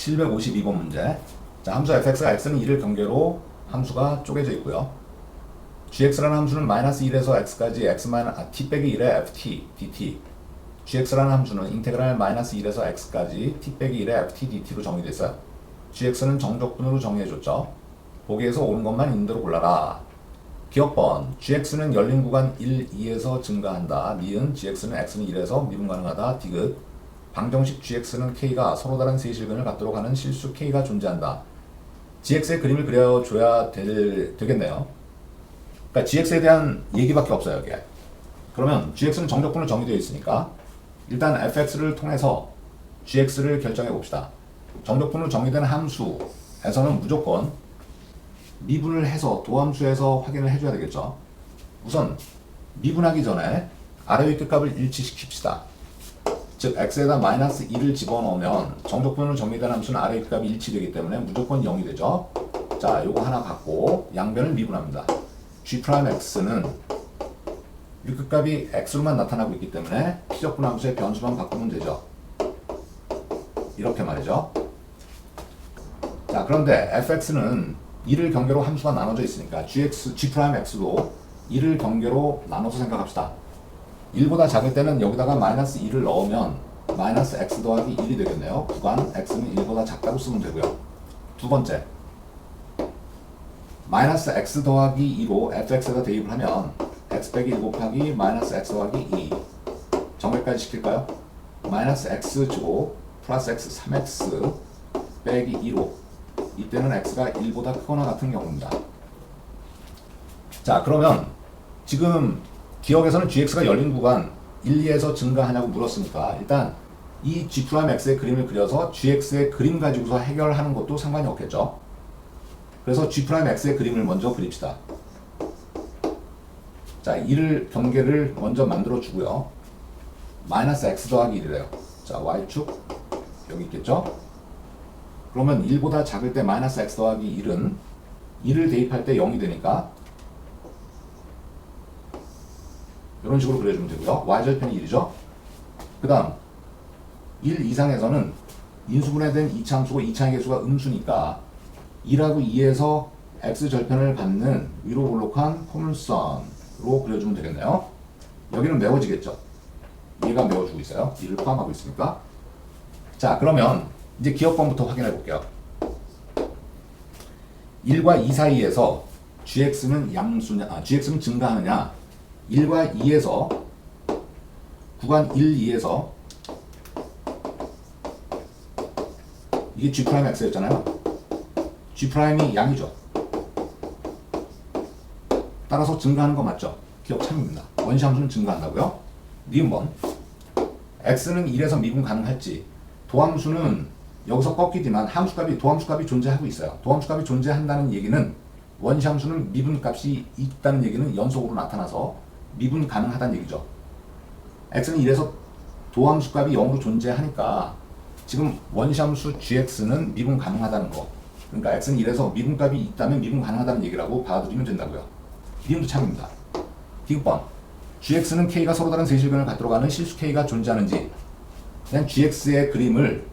752번 문제. 자, 함수 fx가 x는 1을 경계로 함수가 쪼개져 있고요. gx라는 함수는 마이너스 1에서 x까지 x 마이너 아, t 빼기 1의 ft dt. gx라는 함수는 인테그랄 마이너스 1에서 x까지 t 빼기 1의 ft dt로 정의되어 있어요. gx는 정적분으로 정의해줬죠. 보기에서 옳은 것만 있는 대로 골라라. 기억번 gx는 열린 구간 1, 2에서 증가한다. 니은 gx는 x는 1에서 미분 가능하다. 디귿 방정식 gx는 k가 서로 다른 세실근을 갖도록 하는 실수 k가 존재한다. gx의 그림을 그려줘야 될, 되겠네요. 그러니까 gx에 대한 얘기밖에 없어요, 여기에. 그러면 gx는 정적분으로 정의되어 있으니까 일단 fx를 통해서 gx를 결정해 봅시다. 정적분으로 정의된 함수에서는 무조건 미분을 해서 도함수에서 확인을 해줘야 되겠죠. 우선 미분하기 전에 아래 위 끝값을 일치시킵시다. 즉 x에다 마이너스 1을 집어넣으면 정적분으로 정의된 함수는 아래 위 끝값이 일치되기 때문에 무조건 0이 되죠. 자, 요거 하나 갖고 양변을 미분합니다. g'x는 위 끝값이 x로만 나타나고 있기 때문에 피적분 함수의 변수만 바꾸면 되죠. 이렇게 말이죠. 자, 그런데 fx는 2를 경계로 함수가 나눠져 있으니까 gx, g'x도 2를 경계로 나눠서 생각합시다. 1보다 작을 때는 여기다가 마이너스 2를 넣으면 마이너스 x 더하기 1이 되겠네요. 구간 x는 1보다 작다고 쓰면 되고요. 두 번째, 마이너스 x 더하기 2로 fx에다 대입을 하면 x 빼기 1 곱하기 마이너스 x 더하기 2 정렬까지 시킬까요? 마이너스 x 주고 플러스 x 3x 빼기 2로 이때는 x가 1보다 크거나 같은 경우입니다. 자 그러면 지금 기억에서는 gx가 열린 구간 1, 2에서 증가하냐고 물었으니까 일단 이 g'x의 그림을 그려서 gx의 그림 가지고서 해결하는 것도 상관이 없겠죠. 그래서 g'x의 그림을 먼저 그립시다. 자, 1을 경계를 먼저 만들어 주고요. 마이너스 x 더하기 1이래요. 자, y축 여기 있겠죠? 그러면 1보다 작을 때 마이너스 x 더하기 1은 1을 대입할 때 0이 되니까 이런 식으로 그려주면 되고요. y절편이 1이죠. 그 다음 1 이상에서는 인수분해된 이차함수고 이차의 개수가 음수니까 2라고 2에서 x절편을 받는 위로 볼록한 포물선으로 그려주면 되겠네요. 여기는 메워지겠죠. 얘가 메워주고 있어요. 2를 포함하고 있으니까. 자 그러면 이제 기억번부터 확인해 볼게요. 1과 2 사이에서 gx는 양수냐, 아, gx는 증가하느냐, 1과 2에서 구간 1, 2에서 이게 g'x였잖아요. g'이 양이죠. 따라서 증가하는 거 맞죠? 기억 참입니다. 원시 함수는 증가한다고요? 니은 번 x는 1에서 미분 가능할지 도함수는 여기서 꺾이지만 함수값이 도함수값이 존재하고 있어요. 도함수값이 존재한다는 얘기는 원시 함수는 미분값이 있다는 얘기는 연속으로 나타나서 미분 가능하다는 얘기죠. x는 1에서 도함수 값이 0으로 존재하니까 지금 원시함수 gx는 미분 가능하다는 거. 그러니까 x는 1에서 미분 값이 있다면 미분 가능하다는 얘기라고 받아들이면 된다고요. 이름도 참입니다. 디귿번 gx는 k가 서로 다른 세실근을 갖도록 하는 실수 k가 존재하는지 그냥 gx의 그림을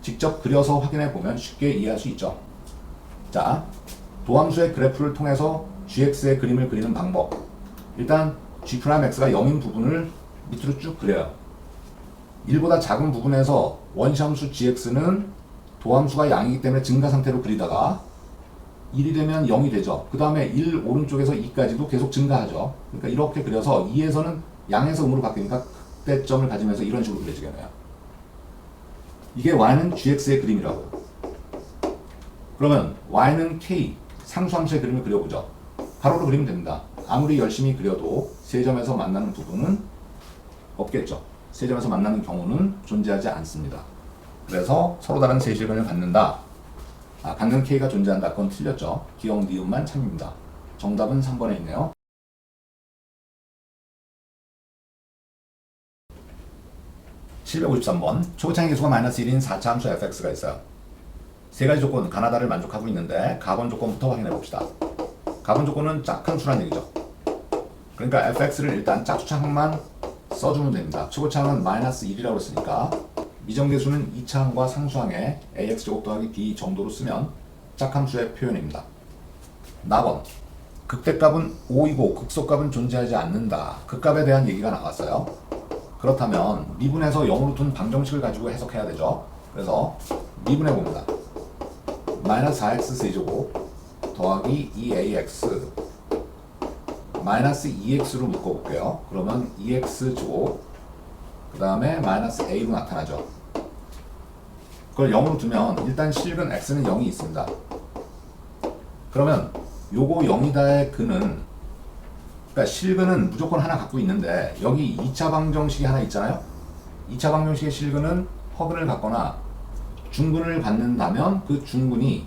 직접 그려서 확인해 보면 쉽게 이해할 수 있죠. 자, 도함수의 그래프를 통해서 gx의 그림을 그리는 방법. 일단 g'x가 0인 부분을 밑으로 쭉 그려요. 1보다 작은 부분에서 원시함수 gx는 도함수가 양이기 때문에 증가 상태로 그리다가 1이 되면 0이 되죠. 그 다음에 1 오른쪽에서 2까지도 계속 증가하죠. 그러니까 이렇게 그려서 2에서는 양에서 음으로 바뀌니까 극대점을 가지면서 이런 식으로 그려지겠네요. 이게 y는 gx의 그림이라고. 그러면 y는 k 상수함수의 그림을 그려보죠. 가로로 그리면 됩니다. 아무리 열심히 그려도 세 점에서 만나는 부분은 없겠죠. 세 점에서 만나는 경우는 존재하지 않습니다. 그래서 서로 다른 세 실근을 갖는다. 아, 갖는 K가 존재한다. 그건 틀렸죠. 기억 니은만 참입니다. 정답은 3번에 있네요. (753번) 초고차의 개수가 마이너스 1인 4차 함수 fx가 있어요. 세 가지 조건 가나다를 만족하고 있는데 가본 조건부터 확인해 봅시다. 가본 조건은 짝큰 수란 얘기죠. 그러니까 fx를 일단 짝수창만 써주면 됩니다. 최고차는 마이너스 1이라고 했으니까 미정계수는 2차항과 상수항에 ax제곱 더하기 b 정도로 쓰면 짝함수의 표현입니다. 나번 극대값은 5이고 극소값은 존재하지 않는다. 극값에 대한 얘기가 나왔어요. 그렇다면 미분에서 0으로 둔 방정식을 가지고 해석해야 되죠. 그래서 미분해 봅니다. 마이너스 4x 세제곱 더하기 2ax 마이너스 2x로 묶어볼게요. 그러면 2x 제곱 그 다음에 마이너스 a로 나타나죠. 그걸 0으로 두면 일단 실근 x는 0이 있습니다. 그러면 요거 0이다의 근은 그러니까 실근은 무조건 하나 갖고 있는데 여기 2차 방정식이 하나 있잖아요. 2차 방정식의 실근은 허근을 갖거나 중근을 갖는다면 그 중근이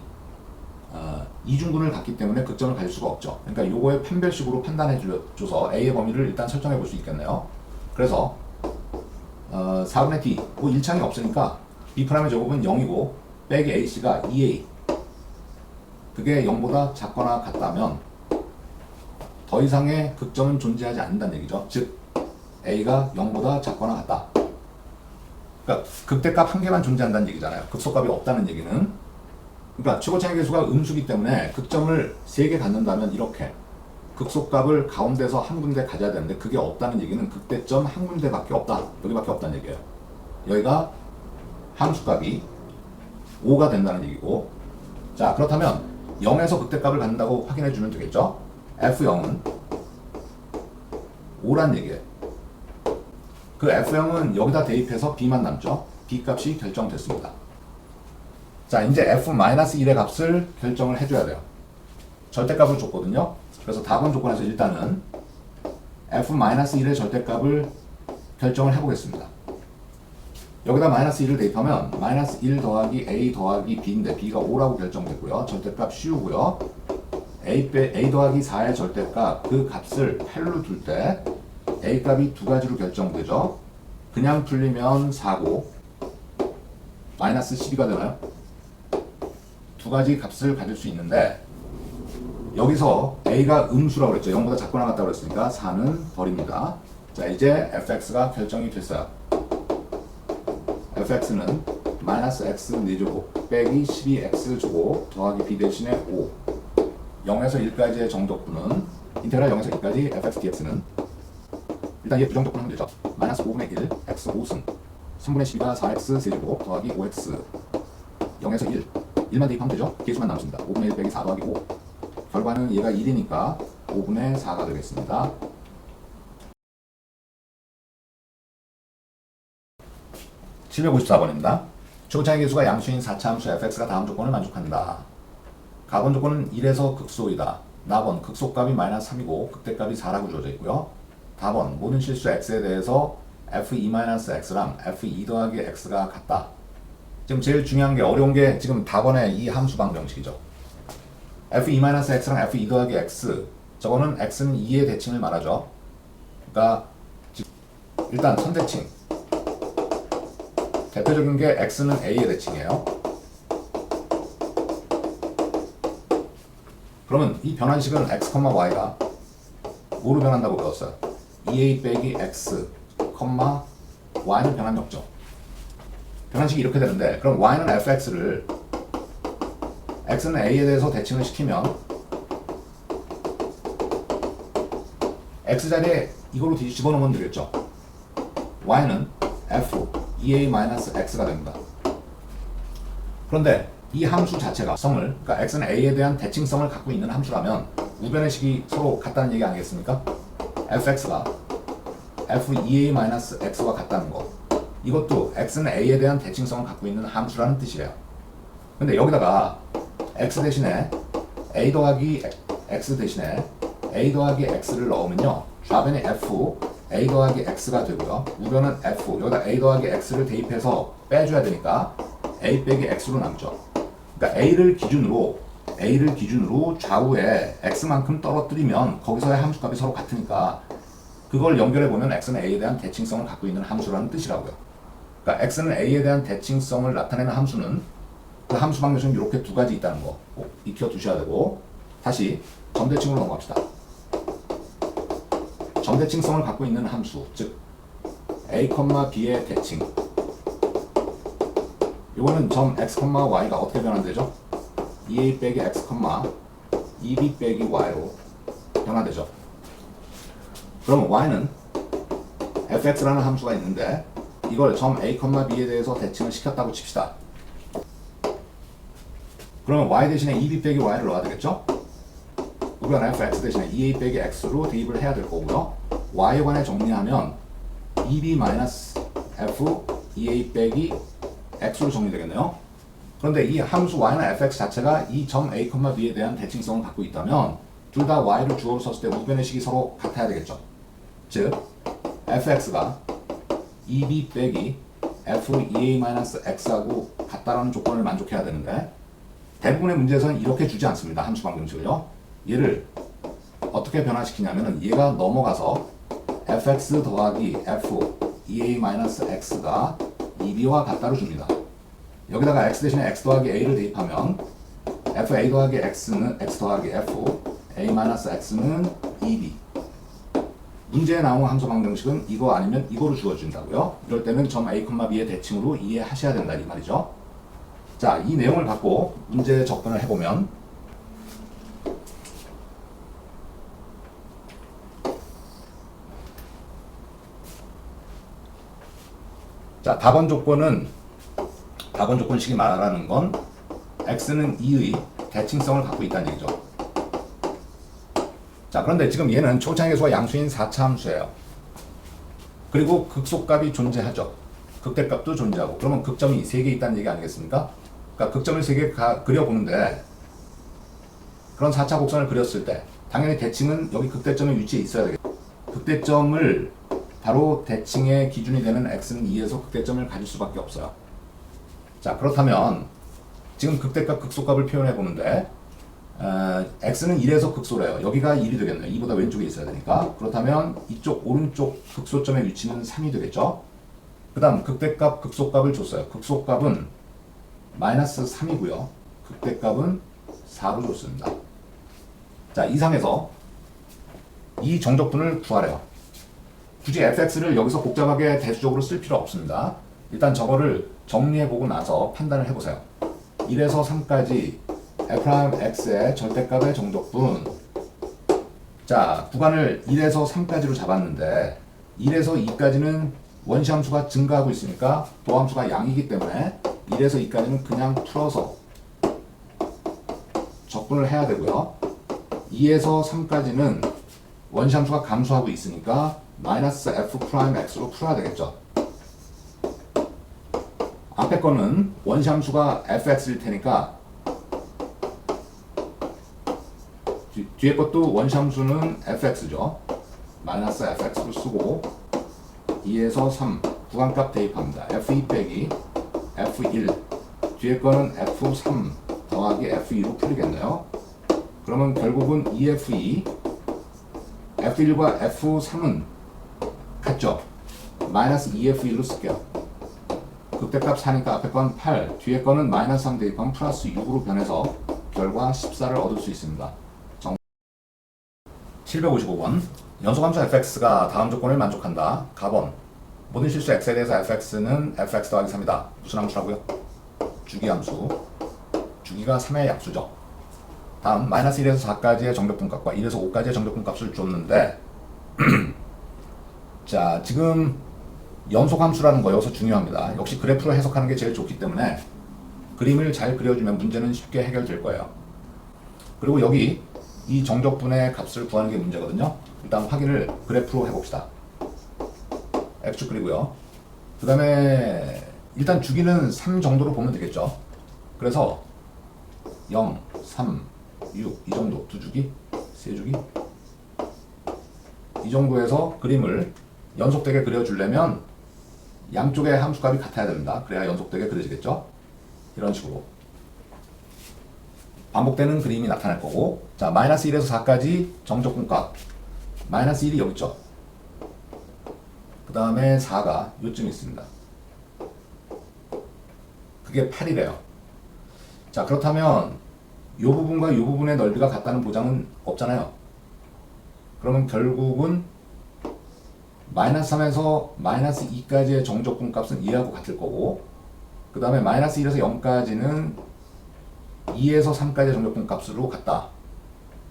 어, 이중근을 갖기 때문에 극점을 가질 수가 없죠. 그러니까 요거의 판별식으로 판단해 주- 줘서 A의 범위를 일단 설정해 볼 수 있겠네요. 그래서 어, 4분의 D, 뭐 1창이 없으니까 B'의 제곱은 0이고 빼기 AC가 2A 그게 0보다 작거나 같다면 더 이상의 극점은 존재하지 않는다는 얘기죠. 즉 A가 0보다 작거나 같다. 그러니까 극대값 한 개만 존재한다는 얘기잖아요. 극소값이 없다는 얘기는 그러니까 최고차의 계수가 음수기 때문에 극점을 세개 갖는다면 이렇게 극소값을 가운데서 한 군데 가져야 되는데 그게 없다는 얘기는 극대점 한 군데밖에 없다. 여기밖에 없다는 얘기예요. 여기가 함수값이 5가 된다는 얘기고 자 그렇다면 0에서 극대값을 갖는다고 확인해 주면 되겠죠? F0은 5란 얘기예요. 그 F0은 여기다 대입해서 B만 남죠. B 값이 결정됐습니다. 자, 이제 F-1의 값을 결정을 해줘야 돼요. 절대값을 줬거든요. 그래서 답은 조건에서 일단은 F-1의 절대값을 결정을 해보겠습니다. 여기다 마이너스 1을 대입하면 마이너스 1 더하기 A 더하기 B인데 B가 5라고 결정됐고요. 절대값 씌우고요. A, 빼, A 더하기 4의 절대값 그 값을 8로 둘 때 A 값이 두 가지로 결정되죠. 그냥 풀리면 4고 마이너스 12가 되나요? 두 가지 값을 가질 수 있는데 여기서 A가 음수라고 그랬죠. 0보다 작거나 같다고 그랬으니까 4는 버립니다. 자 이제 fx가 결정이 됐어요. fx는 마이너스 x 4제곱 빼기 12x 제곱 더하기 b 대신에 5 0에서 1까지의 정적분은 인테그랄 0에서 1까지 fx dx는 일단 얘 부정적분 하면 되죠. 마이너스 5분의 1 x 5승 3분의 12가 4x 세제곱 더하기 5x 0에서 1 1만 대입하면 되죠. 계수만 남습니다. 5분의 1 빼기 4 더하기 5 결과는 얘가 1이니까 5분의 4가 되겠습니다. 754번입니다. 최고차의 계수가 양수인 4차 함수 fx가 다음 조건을 만족한다. 가번 조건은 1에서 극소이다. 나번 극소값이 마이너스 3이고 극대값이 4라고 주어져 있고요. 다번 모든 실수 x에 대해서 f2-x랑 f2 더하기 x가 같다. 지금 제일 중요한 게 어려운 게 지금 다번의 이 함수 방정식이죠. f2-x랑 f2 더하기 x 저거는 x는 2의 대칭을 말하죠. 그러니까 지- 일단 선대칭 대표적인 게 x는 a의 대칭이에요. 그러면 이 변환식은 x, y가 뭐로 변한다고 배웠어요? 2a 빼기 x, y는 변환이 없죠. 변환식이 이렇게 되는데 그럼 y는 fx를 x는 a에 대해서 대칭을 시키면 x 자리에 이걸로 뒤- 집어넣으면 되겠죠. y는 f 2a-x가 됩니다. 그런데 이 함수 자체가 성을 그러니까 x는 a에 대한 대칭성을 갖고 있는 함수라면 우변의 식이 서로 같다는 얘기 아니겠습니까? fx가 f 2a-x와 같다는 거. 이것도 x는 a에 대한 대칭성을 갖고 있는 함수라는 뜻이에요. 근데 여기다가 x 대신에 a 더하기 x 대신에 a 더하기 x를 넣으면요 좌변이 f a 더하기 x가 되고요 우변은 f 여기다 a 더하기 x를 대입해서 빼줘야 되니까 a 빼기 x로 남죠. 그러니까 a를 기준으로 a를 기준으로 좌우에 x만큼 떨어뜨리면 거기서의 함수값이 서로 같으니까 그걸 연결해 보면 x는 a에 대한 대칭성을 갖고 있는 함수라는 뜻이라고요. 그러니까 x는 a에 대한 대칭성을 나타내는 함수는 그 함수 방정식은 이렇게 두 가지 있다는 거 꼭 익혀 두셔야 되고 다시 점대칭으로 넘어갑시다. 점대칭성을 갖고 있는 함수 즉 a, b의 대칭 이거는 점 x, y가 어떻게 변환되죠? 2a 빼기 x, 2b 빼기 y로 변화되죠. 그럼 y는 fx라는 함수가 있는데 이걸 점 a, b에 대해서 대칭을 시켰다고 칩시다. 그러면 y 대신에 2b 빼기 y를 넣어야 되겠죠? 우리가 fx 대신에 2a 빼기 x로 대입을 해야 될 거고요. y에 관해 정리하면 2b 마이너스 f 2a 빼기 x로 정리되겠네요. 그런데 이 함수 y는 fx 자체가 이 점 a, b에 대한 대칭성을 갖고 있다면 둘 다 y를 주어로 썼을 때 우변의 식이 서로 같아야 되겠죠. 즉 fx가 2b 빼기 f 2a-x하고 같다라는 조건을 만족해야 되는데 대부분의 문제에서는 이렇게 주지 않습니다. 함수 방정식을요. 얘를 어떻게 변화시키냐면은 얘가 넘어가서 fx 더하기 f 2a-x가 2b와 같다로 줍니다. 여기다가 x 대신에 x 더하기 a를 대입하면 fa 더하기 x는 x 더하기 f a-x는 2b 문제에 나온 함수 방정식은 이거 아니면 이거로 주어진다고요. 이럴 때는 점 a, b의 대칭으로 이해하셔야 된다 이 말이죠. 자, 이 내용을 갖고 문제 접근을 해보면 자, 답원 조건은 답원 조건식이 말하는 건 x는 2의 대칭성을 갖고 있다는 얘기죠. 자, 그런데 지금 얘는 초창계수와 양수인 4차 함수예요. 그리고 극소값이 존재하죠. 극대값도 존재하고. 그러면 극점이 3개 있다는 얘기 아니겠습니까? 그러니까 극점을 3개 그려보는데 그런 4차 곡선을 그렸을 때 당연히 대칭은 여기 극대점의 위치에 있어야 되겠죠. 극대점을 바로 대칭의 기준이 되는 x는 2에서 극대점을 가질 수밖에 없어요. 자, 그렇다면 지금 극대값, 극소값을 표현해 보는데 어, x는 1에서 극소래요. 여기가 1이 되겠네요. 2보다 왼쪽에 있어야 되니까. 그렇다면 이쪽 오른쪽 극소점의 위치는 3이 되겠죠. 그 다음 극대값, 극소값을 줬어요. 극소값은 마이너스 3이고요. 극대값은 4로 줬습니다. 자, 이상에서 이 정적분을 구하래요. 굳이 fx를 여기서 복잡하게 대수적으로 쓸 필요 없습니다. 일단 저거를 정리해보고 나서 판단을 해보세요. 1에서 3까지 f'x의 절대값의 정적분 자 구간을 1에서 3까지로 잡았는데 1에서 2까지는 원시함수가 증가하고 있으니까 도함수가 양이기 때문에 1에서 2까지는 그냥 풀어서 적분을 해야 되고요. 2에서 3까지는 원시함수가 감소하고 있으니까 마이너스 f 프라임 풀어야 되겠죠. 앞에 거는 원시함수가 fx일 테니까 뒤, 뒤에 것도 원시함수는 fx죠. 마이너스 fx로 쓰고 2에서 3 구간값 대입합니다. f2 빼기 f1 뒤에 거는 f3 더하기 f2로 풀리겠네요. 그러면 결국은 2f2 f1과 f3은 같죠. 마이너스 2f1로 쓸게요. 극대값 4니까 앞에 건 8, 뒤에 거는 마이너스 3 대입하면 플러스 6으로 변해서 결과 14를 얻을 수 있습니다. 755번 연소함수 fx가 다음 조건을 만족한다. 가번 모든 실수 x에 대해서 fx는 fx 더하기 3이다. 무슨 함수라고요? 주기함수. 주기가 3의 약수죠. 다음 마이너스 1에서 4까지의 정적분값과 1에서 5까지의 정적분값을 줬는데 자 지금 연속함수라는 거 여기서 중요합니다. 역시 그래프로 해석하는 게 제일 좋기 때문에 그림을 잘 그려주면 문제는 쉽게 해결될 거예요. 그리고 여기 이 정적분의 값을 구하는 게 문제거든요. 일단 확인을 그래프로 해봅시다. X축 그리고요. 그 다음에 일단 주기는 3 정도로 보면 되겠죠. 그래서 0, 3, 6 이 정도 두 주기, 세 주기 이 정도에서 그림을 연속되게 그려주려면 양쪽의 함수값이 같아야 됩니다. 그래야 연속되게 그려지겠죠. 이런 식으로 반복되는 그림이 나타날 거고 자 마이너스 1에서 4까지 정적분값 마이너스 1이 여기 있죠? 그 다음에 4가 요쯤 있습니다. 그게 8이래요. 자 그렇다면 요 부분과 요 부분의 넓이가 같다는 보장은 없잖아요. 그러면 결국은 마이너스 3에서 마이너스 2까지의 정적분값은 2하고 같을 거고 그 다음에 마이너스 1에서 0까지는 2에서 3까지의 정적분 값으로 같다.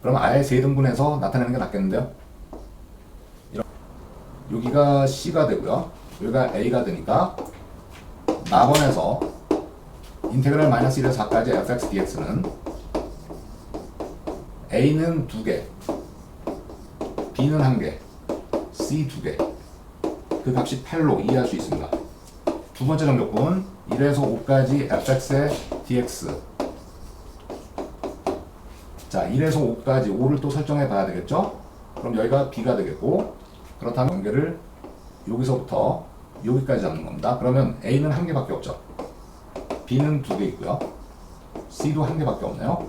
그럼 아예 세 등분해서 나타내는 게 낫겠는데요? 여기가 C가 되고요. 여기가 A가 되니까 낙원에서 인테그랄 마이너스 1에서 4까지 fx dx는 A는 2개, B는 1개, C 2개. 그 값이 8로 이해할 수 있습니다. 두 번째 정적분 1에서 5까지 fx의 dx 자 1에서 5까지 5를 또 설정해 봐야 되겠죠? 그럼 여기가 b가 되겠고 그렇다면 연결을 여기서부터 여기까지 잡는 겁니다. 그러면 a는 한 개밖에 없죠. b는 두 개 있고요. c도 한 개밖에 없네요.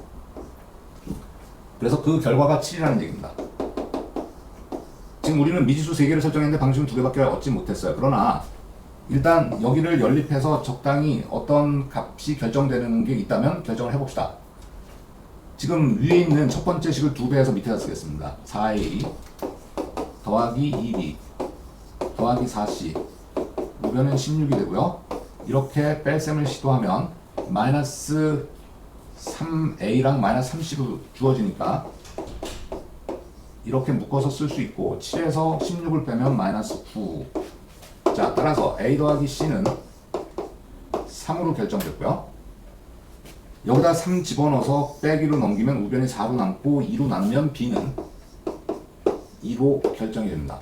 그래서 그 결과가 7이라는 얘기입니다. 지금 우리는 미지수 3개를 설정했는데 방식은 두 개밖에 얻지 못했어요. 그러나 일단 여기를 연립해서 적당히 어떤 값이 결정되는 게 있다면 결정을 해봅시다. 지금 위에 있는 첫 번째 식을 두 배해서 밑에다 쓰겠습니다. 4a 더하기 2b 더하기 4c 우변은 16이 되고요. 이렇게 뺄셈을 시도하면 마이너스 3a랑 마이너스 30이 주어지니까 이렇게 묶어서 쓸 수 있고 7에서 16을 빼면 마이너스 9 자, 따라서 A 더하기 C는 3으로 결정됐고요. 여기다 3 집어넣어서 빼기로 넘기면 우변이 4로 남고 2로 나누면 B는 2로 결정이 됩니다.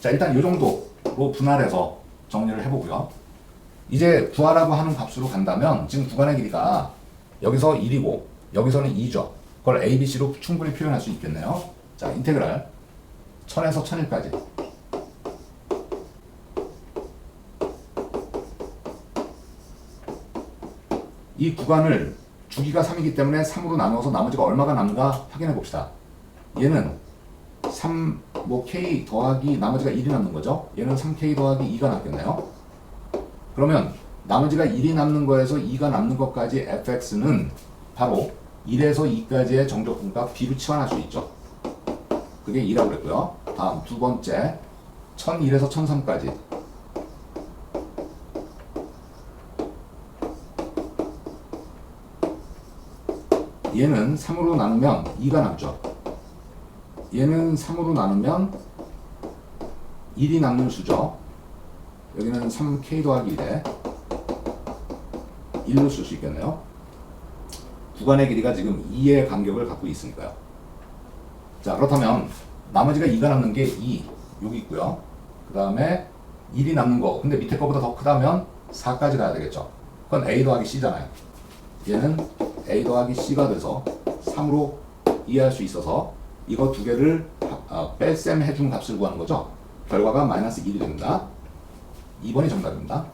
자, 일단 이 정도로 분할해서 정리를 해보고요. 이제 구하라고 하는 값으로 간다면 지금 구간의 길이가 여기서 1이고 여기서는 2죠. 그걸 A, B, C로 충분히 표현할 수 있겠네요. 자, 인테그랄 1000에서 1001까지 이 구간을 주기가 3이기 때문에 3으로 나누어서 나머지가 얼마가 남는가 확인해 봅시다. 얘는 3, 뭐 k 더하기 나머지가 1이 남는 거죠. 얘는 3k 더하기 2가 남겠네요. 그러면 나머지가 1이 남는 거에서 2가 남는 것까지 fx는 바로 1에서 2까지의 정적분값 b로 치환할 수 있죠. 그게 2라고 그랬고요. 다음 두 번째 1001에서 1003까지 얘는 3으로 나누면 2가 남죠. 얘는 3으로 나누면 1이 남는 수죠. 여기는 3k 더하기 1에 1로 쓸 수 있겠네요. 구간의 길이가 지금 2의 간격을 갖고 있으니까요. 자, 그렇다면 나머지가 2가 남는 게 2, 여기 있고요. 그 다음에 1이 남는 거, 근데 밑에 거보다 더 크다면 4까지 가야 되겠죠. 그건 a 더하기 c잖아요. 얘는 a 더하기 c가 돼서 3으로 이해할 수 있어서 이거 두 개를 아, 뺄셈 해준 값을 구하는 거죠. 결과가 마이너스 1이 됩니다. 2번이 정답입니다.